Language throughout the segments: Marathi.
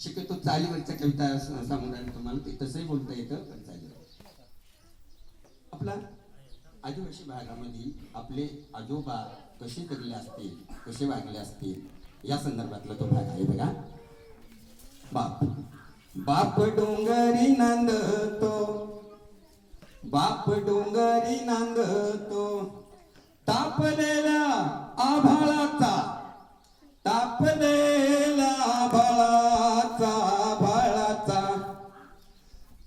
शक्यतो चालीवरच्या कविता स- तुम्हाला ते तसंही बोलता येतं पण चालीवर. आपला आदिवासी भागामध्ये आपले आजोबा कसे जगले असतील कसे वागले असतील या संदर्भातला तो भाग आहे बघा. बाप. बाप डोंगरी नांदतो. बाप डोंगरी नांदतो. तापलेला आभाळाचा आभाळाचा.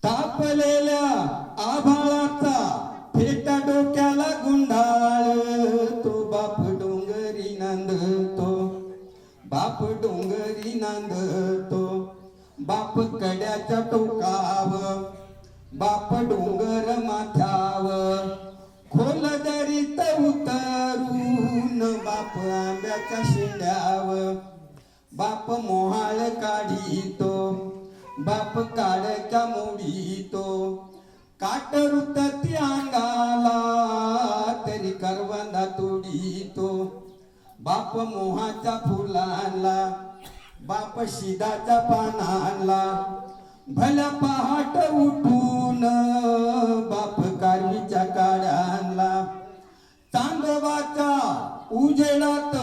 तापलेल्या आभाळाचा फेटा डोक्याला गुंडाळ. तो बाप डोंगरी नांदतो. बाप डोंगरी नांदतो. बाप कड्याच्या टोकाव. बाप डोंगर माथ्याव. खोल दरीत उतरून बाप आंब्याच्या शेंड्याव. बाप मोहाळ काढितो बाप काड्याच्या मोडीतो. काट रुतती अंगाला तरी करवंदा तोडीतो. बाप मोहाच्या फुलाला बाप शिदाच्या पानाला. भल्या पहाट उठून बाप कारवीच्या काड्यांना चांदवाच्या उजेडात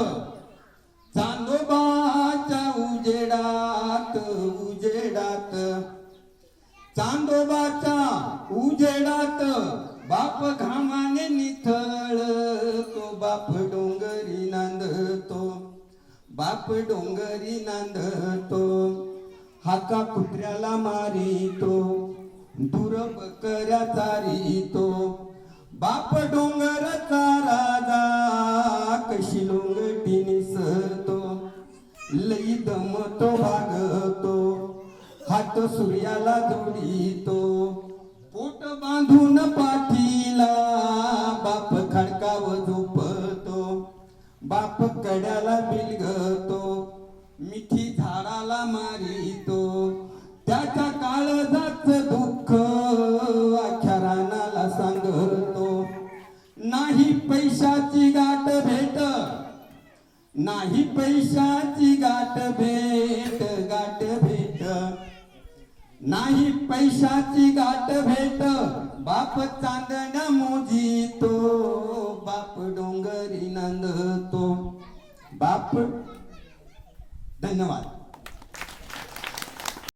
चांदोबाच्या उजेडात बाप घामाने निथळ तो. बाप डोंगरी नांदतो. बाप डोंगरी नांदतो. हाका कुत्र्याला मारितो. दूर बकऱ्या चारितो. बाप डोंगरचा राजा कशी लोंगटी निसतो लई दमतो भाग हात सूर्याला जोडितो. पोट बांधून पाठीला बाप खडकाव झोपतो. बाप कड्याला बिलगतो मिठी झाडाला मारितो. त्याच्या काळजाच दुःख अख्या रानाला सांगतो. नाही पैशाची गाठ भेट नाही पैशाची गाठ भेट गाठ नाही पैशाची गाठ भेट बाप चांदण्या मोजितो बाप डोंगरी नांदतो. बाप धन्यवाद.